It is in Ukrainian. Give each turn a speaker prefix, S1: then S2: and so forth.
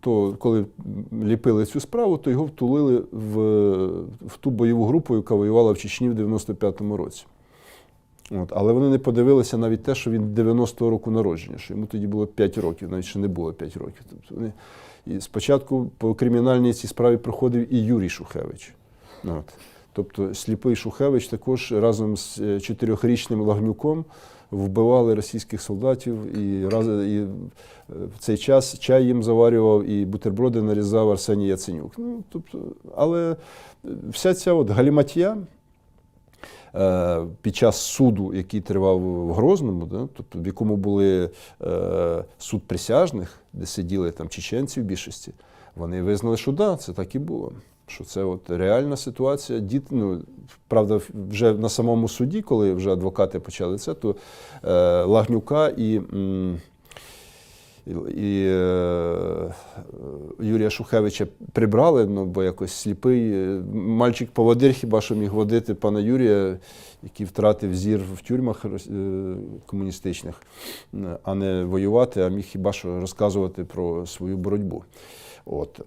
S1: То коли ліпили цю справу, то його втулили в, в ту бойову групу, яка воювала в Чечні в 95-му році. От. Але вони не подивилися навіть те, що він 90-го року народження, що йому тоді було 5 років, навіть ще не було 5 років. Тобто вони... І спочатку по кримінальній цій справі проходив і Юрій Шухевич. От. Тобто сліпий Шухевич також разом з е, чотирьохрічним Лагнюком вбивали російських солдатів, і, раз, і е, в цей час чай їм заварював і бутерброди нарізав Арсеній Яценюк. Ну, тобто, але вся ця от галіматія е, під час суду, який тривав в Грозному, да, тобто в якому були е, суд присяжних, де сиділи там чеченці в більшості, вони визнали, що да, це так і було. Що це от реальна ситуація. Діт, ну, правда, вже на самому суді, коли вже адвокати почали це, то е, Лагнюка і. м, і е, Юрія Шухевича прибрали, ну, бо якось сліпий. е, Мальчик-поводир хіба що міг водити пана Юрія, який втратив зір в тюрмах е, комуністичних, е, а не воювати, а міг хіба що розказувати про свою боротьбу. От.